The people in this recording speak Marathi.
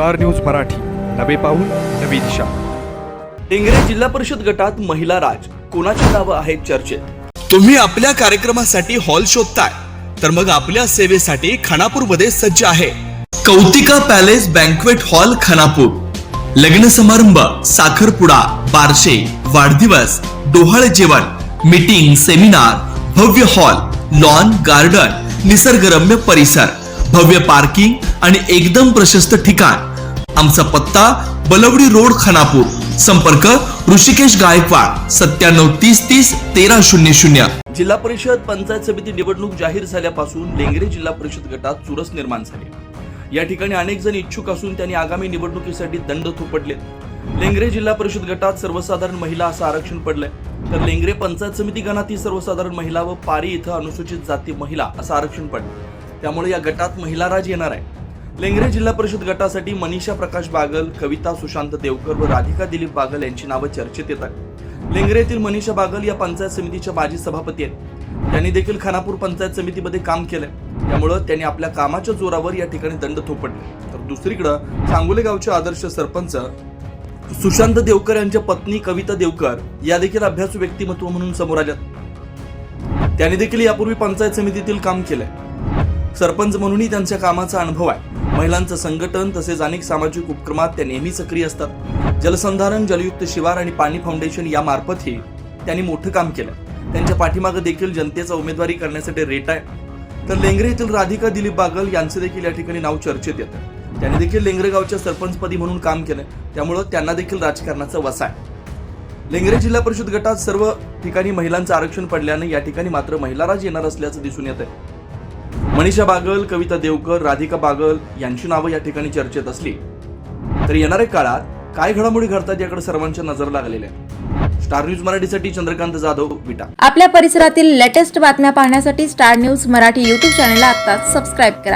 Star news Marathi. नवे पाऊल नवी दिशा. टेंगरे जिल्हा परिषद गटात महिला राज. कोणाची नावं आहेत चर्चेत? तुम्ही आपल्या कार्यक्रमासाठी हॉल शोधताय तर मग आपल्या सेवेसाठी खानापूरमध्ये सज्ज आहे. Kautika palace banquet hall Khanapur. लग्न समारंभ साखरपुडा बारशे वाढदिवस डोहाळे जेवण मीटिंग सेमिनार भव्य हॉल लॉन गार्डन निसर्गरम्य परिसर भव्य पार्किंग आणि एकदम प्रशस्त ठिकाण. आमचा पत्ता बलवडी रोड खानापूर. संपर्क ऋषिकेश गायकवाड सत्त्याण्णव तीस तीस तेरा शून्य शून्य. जिल्हा परिषद पंचायत समिती निवडणूक जाहीर झाल्यापासून लेंगरे जिल्हा परिषद गटात चुरस निर्माण झाली. या ठिकाणी अनेक जण इच्छुक असून त्यांनी आगामी निवडणुकीसाठी दंड थोपटले. लेंगरे जिल्हा परिषद गटात सर्वसाधारण महिला असं आरक्षण पडलंय. तर लेंगरे पंचायत समिती गणात ही सर्वसाधारण महिला व पारी इथं अनुसूचित जाती महिला असं आरक्षण पडलं. त्यामुळे या गटात महिला राज येणार आहे. लेंगरे जिल्हा परिषद गटासाठी मनीषा प्रकाश बागल कविता सुशांत देवकर व राधिका दिलीप बागल यांची नावं चर्चेत येत आहेत लेंगरे येथील मनीषा बागल या पंचायत समितीच्या माजी सभापती आहेत. त्यांनी देखील खानापूर पंचायत समितीमध्ये काम केलंय. त्यामुळं त्यांनी आपल्या कामाच्या जोरावर या ठिकाणी दंड थोपटले. तर दुसरीकडं सांगोले गावचे आदर्श सरपंच सुशांत देवकर यांच्या पत्नी कविता देवकर या देखील अभ्यासू व्यक्तिमत्व म्हणून समोर आल्यात. त्यांनी देखील यापूर्वी पंचायत समितीतील काम केलंय. सरपंच म्हणूनही त्यांच्या कामाचा अनुभव आहे. महिलांचं संघटन तसेच अनेक सामाजिक उपक्रमात त्या नेहमी सक्रिय असतात. जलसंधारण जलयुक्त शिवार आणि पाणी फाउंडेशन या मार्फतही त्यांनी मोठं काम केलं. त्यांच्या पाठीमागे देखील जनतेचा उमेदवारी करण्यासाठी रेट आहे. तर लेंगरे येथील राधिका दिलीप बागल यांचे देखील या ठिकाणी नाव चर्चेत येतं. त्यांनी देखील लेंगरे गावच्या सरपंचपदी म्हणून काम केलंय त्यामुळं त्यांना देखील राजकारणाचा वसा आहे. लेंगरे जिल्हा परिषद गटात सर्व ठिकाणी महिलांचं आरक्षण पडल्याने या ठिकाणी मात्र महिला राज येणार असल्याचं दिसून येत आहे मनीषा बागल कविता देवकर राधिका बागल यांची नावं या ठिकाणी चर्चेत असली तर येणाऱ्या काळात काय घडामोडी घडतात याकडे सर्वांच्या नजर लागलेल्या स्टार न्यूज मराठीसाठी चंद्रकांत जाधव विटा. आपल्या परिसरातील लेटेस्ट बातम्या पाहण्यासाठी स्टार न्यूज मराठी यूट्यूब चॅनलला आता सबस्क्राईब करा.